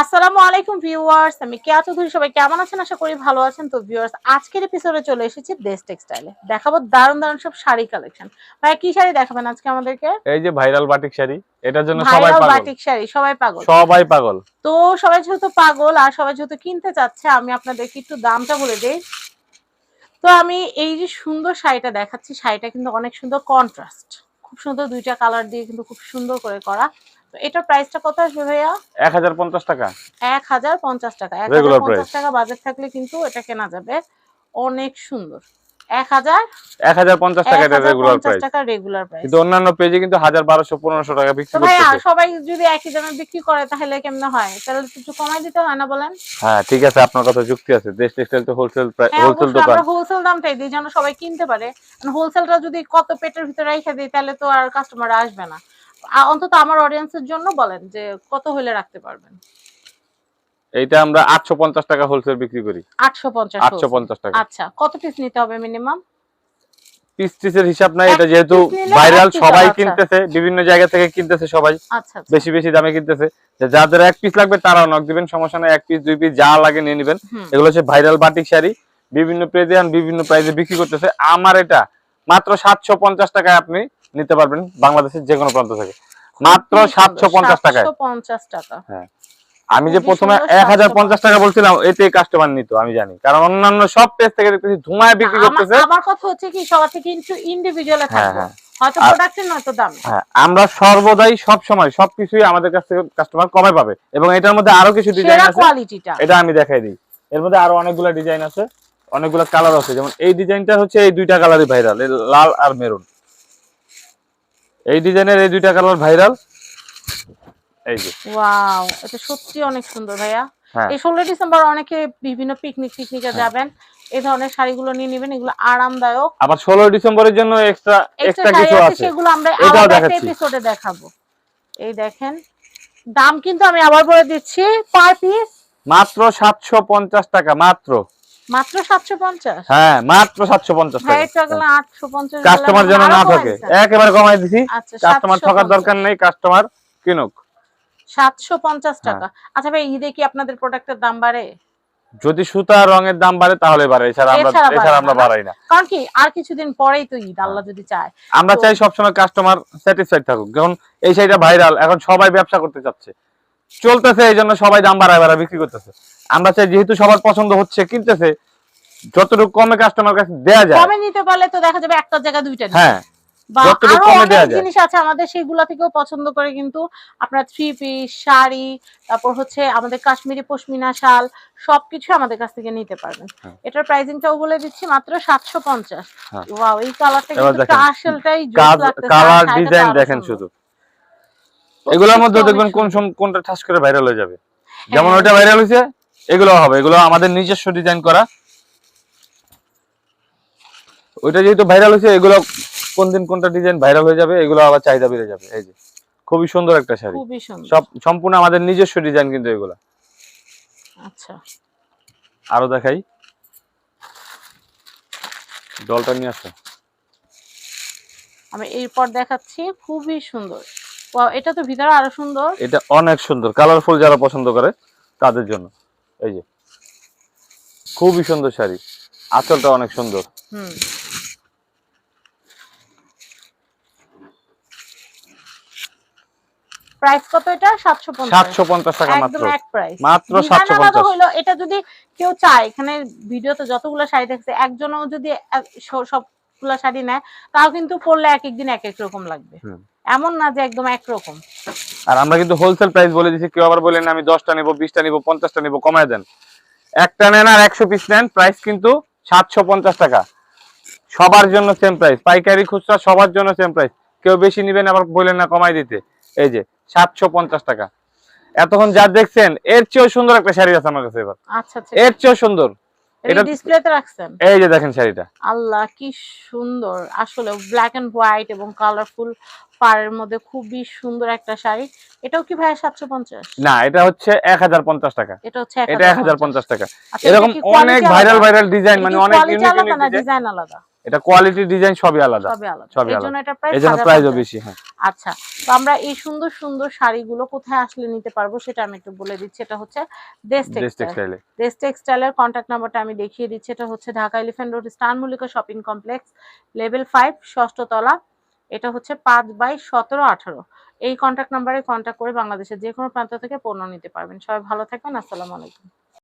আসসালামু আলাইকুম ভিউয়ার্স আমি কেয়া চৌধুরী সবাই কেমন আছেন? আশা করি ভালো আছেন। তো ভিউয়ার্স আজকের এপিসোডে চলে এসেছি দেশ টেক্সটাইলে দেখাবো দারুণ দারুণ সব শাড়ি কালেকশন ভাই কি শাড়ি দেখাবেন আজকে আমাদেরকে? এই যে ভাইরাল বাটিক শাড়ি এটার জন্য সবাই পাগল। বাটিক শাড়ি সবাই পাগল। সবাই পাগল। তো সবাই যেহেতু পাগল আর সবাই যেহেতু কিনতে চাচ্ছে আমি আপনাদেরকে একটু দামটা বলে দেই। তো আমি এই যে সুন্দর শাড়িটা দেখাচ্ছি শাড়িটা কিন্তু অনেক সুন্দর কন্ট্রাস্ট খুব সুন্দর দুইটা কালার দিয়ে কিন্তু খুব সুন্দর করে করা। তো এটার প্রাইসটা কত আসবে ভাইয়া? এক হাজার পঞ্চাশ টাকা। এক হাজার পঞ্চাশ টাকা। এক Regular হাজার পঞ্চাশ price. টাকা বাজেট থাকলে কিন্তু এটা কেনা যাবে। অনেক সুন্দর। এক হাজার? এক হাজার পঞ্চাশ এক টাকা এটা রেগুলার প্রাইস টাকা রেগুলার প্রাইস কিন্তু অন্যান্য পেজে কিন্তু হাজার বারোশো পনেরোশো টাকা বিক্রি ভাইয়া করতেছে। সবাই যদি একই দামে বিক্রি করে তাহলে কেমনে হয়? তাহলে একটু কমাই দিতে হয় না বলেন? হ্যাঁ ঠিক আছে আপনার কথা যুক্তি আছে। দেশ টেক্সটাইল তো হোলসেল হ্যাঁ হোলসেল দোকান। আমরা হোলসেল দামটাই দিই যেন সবাই কিনতে পারে। হোলসেলটা যদি কত পেটের ভিতরে রেখে দিই তাহলে তো আর কাস্টমার আসবে না। অন্তত আমার অডিয়েন্সের জন্য বলেন যে কত হইলে রাখতে পারবেন? এইটা আমরা আটশো পঞ্চাশ টাকা হোলসেল বিক্রি করি। আটশো পঞ্চাশ আটশো পঞ্চাশ টাকা। আচ্ছা কত পিস নিতে হবে মিনিমাম পিস টিসের হিসাব নাই এটা যেহেতু ভাইরাল সবাই আচ্ছা। কিনতেছে বিভিন্ন জায়গা থেকে কিনতেছে সবাই আচ্ছা আচ্ছা। বেশি বেশি দামে কিনতেছে। যে যাদের এক পিস লাগবে তারাও নক দিবেন সমস্যা নাই এক পিস দুই পিস যা লাগে নিয়ে নেবেন। এগুলো হচ্ছে ভাইরাল বাটিক শাড়ি বিভিন্ন পেজে বিভিন্ন প্রাইসে বিক্রি করতেছে। আমার এটা মাত্র সাতশো পঞ্চাশ টাকায় আপনি নিতে পারবেন বাংলাদেশের যে কোনো প্রান্ত থেকে। মাত্র সাতশো পঞ্চাশ টাকায়। 750 টাকা। আমি যে প্রথমে এক হাজার পঞ্চাশ টাকা বলছিলাম এতে কাস্টমার নিত আমি জানি। কারণ অন্যান্য সব পেজ থেকে দেখতেছি ধুমায় বিক্রি করতেছে। আমার কথা হচ্ছে কি সবার থেকে ইন্ডিভিজুয়ালে হ্যাঁ, হ্যাঁ। হ্যাঁ আমরা সর্বদাই সব সময় সবকিছুই আমাদের কাছ থেকে কাস্টমার কমে পাবে। এবং এটার মধ্যে আরও কিছু ডিজাইন আছে। কোয়ালিটিটা এটা আমি দেখাই দিই। এর মধ্যে আরও অনেকগুলো ডিজাইন আছে অনেকগুলো কালার আছে। যেমন এই ডিজাইনটা হচ্ছে এই দুইটা কালারই ভাইরাল লাল আর মেরুন এই ডিজাইনের এই দুইটা কালার ভাইরাল। এই যে। ওয়াও এটা সত্যি অনেক সুন্দর ভাইয়া। হ্যাঁ। এই ষোলো ডিসেম্বর অনেকে বিভিন্ন পিকনিক পিকনিকে হ্যাঁ। যাবেন এই ধরনের শাড়িগুলো নিয়ে নেবেন এগুলো আরামদায়ক। আবার ষোলো ডিসেম্বরের জন্য এক্সট্রা এক্সট্রা কিছু আছে সেগুলো আমরা আলাদা। এপিসোডে দেখাবো। এই দেখেন দাম কিন্তু আমি আবার বলে দিচ্ছি পার পিস মাত্র সাতশো পঞ্চাশ টাকা মাত্র। মাত্র হ্যাঁ মাত্র সাতশো পঞ্চাশ ভাই টাকা এটা গেলে আটশো পঞ্চাশ কাস্টমার যেন না থাকে। একেবারে কমাই দিছি। আচ্ছা কাস্টমার ঠকার দরকার নেই কাস্টমার কিনুক। সাতশো পঞ্চাশ হ্যাঁ। টাকা। আচ্ছা ভাই ঈদে কি আপনাদের প্রোডাক্টের দাম বাড়ে? যদি সুতা রঙের দাম বাড়ে তাহলে বাড়ে। এছাড়া আমরা এছাড়া আমরা বাড়াই না। কারণ কি আর কিছুদিন পরেই তো ঈদ আল্লাহ যদি চায়। আমরা চাই সবসময় কাস্টমার স্যাটিসফাইড থাকুক। যেমন এই শাড়িটা ভাইরাল এখন সবাই ব্যবসা করতে চাচ্ছে। চলতেছে এই জন্য সবাই দাম বাড়ায় বাড়ায় বিক্রি করতেছে। আমরা চাই যেহেতু সবার পছন্দ হচ্ছে কিনতেছে যতটুকু কমে কাস্টমার কাছে দেয়া যায়। কমে নিতে পারলে তো দেখা যাবে একটা জায়গা দুইটা হ্যাঁ। জিনিস আছে আমাদের সেইগুলা থেকেও পছন্দ করে কিন্তু আপনার থ্রি পিস শাড়ি তারপর হচ্ছে আমাদের কাশ্মীরি পশমিনা শাল সবকিছু আমাদের কাছ থেকে নিতে পারবেন। হ্যাঁ। এটার প্রাইসিংটাও বলে দিচ্ছি মাত্র সাতশো পঞ্চাশ। হ্যাঁ। এই কালারটা কিন্তু আসলটাই কালার ডিজাইন দেখেন শুধু। এগুলোর মধ্যে দেখবেন কোন কোনটা ঠাস করে ভাইরাল হয়ে যাবে। যেমন হ্যাঁ। ওইটা ভাইরাল হয়েছে এগুলো হবে এগুলো আমাদের নিজস্ব ডিজাইন করা। ওইটা যেহেতু ভাইরাল হয়েছে এগুলো কোন দিন কোনটা ডিজাইন ভাইরাল হয়ে যাবে এগুলো আবার চাহিদা বেড়ে যাবে। এই যে খুবই সুন্দর একটা শাড়ি। খুবই সুন্দর। সব সম্পূর্ণ আমাদের নিজস্ব ডিজাইন কিন্তু এগুলো। আচ্ছা। আরও দেখাই। ডলটা নিয়ে আসো। আমি এরপর দেখাচ্ছি খুবই সুন্দর। ওয়াও এটা তো ভিতরে আরও সুন্দর। এটা অনেক সুন্দর। কালারফুল যারা পছন্দ করে তাদের জন্য। এই যে খুবই সুন্দর শাড়ি। আঁচলটা অনেক সুন্দর। হুম। প্রাইস কত এটা? টাকা মাত্র। একদম এক প্রাইস মাত্র ডিজাইন 750 আলাদা হইল এটা যদি কেউ চায় এখানে ভিডিওতে যতগুলো শাড়ি দেখছে একজনও যদি এক- সবগুলো শাড়ি নেয় তাও কিন্তু পরলে এক একদিন এক এক রকম লাগবে। হুম। এমন না যে একদম একরকম। আর আমরা কিন্তু হোলসেল প্রাইস বলে দিচ্ছি কেউ আবার বলেন আমি দশটা নিবো বিশটা নিবো পঞ্চাশটা নিবো কমায় দেন। একটা নেন আর একশো পিস নেন প্রাইস কিন্তু সাতশো পঞ্চাশ টাকা। সবার জন্য সেম প্রাইস পাইকারি খুচরা সবার জন্য সেম প্রাইস কেউ বেশি নিবেন আবার বললেন না কমাই দিতে। এই যে সাতশো পঞ্চাশ টাকা। এতক্ষণ যা দেখছেন এর চেয়েও সুন্দর একটা শাড়ি আছে আমার কাছে এবার। আচ্ছা আচ্ছা। এর চেয়েও সুন্দর। এটা এটা- ডিসপ্লেতে রাখছেন? এই যে দেখেন শাড়িটা। আল্লাহ কি সুন্দর। আসলে ব্ল্যাক এন্ড হোয়াইট এবং কালারফুল পাড়ের মধ্যে খুবই সুন্দর একটা শাড়ি। এটাও কি ভাই সাতশো পঞ্চাশ? না এটা হচ্ছে এক হাজার পঞ্চাশ টাকা। এটা হচ্ছে এটা এক হাজার পঞ্চাশ। টাকা। আচ্ছা, এরকম অনেক ভাইরাল ভাইরাল ডিজাইন মানে অনেক ইউনিক ডিজাইন আলাদা? এটা কোয়ালিটি ডিজাইন সবই আলাদা। সবই আলাদা। সবই এর আলাদা। জন্য এটা জন্য প্রাইসও বেশি হ্যাঁ। আচ্ছা তো আমরা এই সুন্দর সুন্দর শাড়িগুলো কোথায় আসলে নিতে পারব সেটা আমি একটু বলে দিচ্ছি। এটা হচ্ছে দেশ টেক্সটাইল দেশ টেক্সটাইলের কন্ট্যাক্ট নাম্বারটা আমি দেখিয়ে দিচ্ছি। এটা হচ্ছে Dhaka elephant road star Mallika shopping complex level five ষষ্ঠ তলা। এটা হচ্ছে পাঁচ বাই সতেরো আঠারো। এই কন্ট্যাক্ট নাম্বারে কন্ট্যাক্ট করে বাংলাদেশের যে কোনো প্রান্ত থেকে পণ্য নিতে পারবেন। সবাই ভালো থাকবেন। আসসালামু আলাইকুম।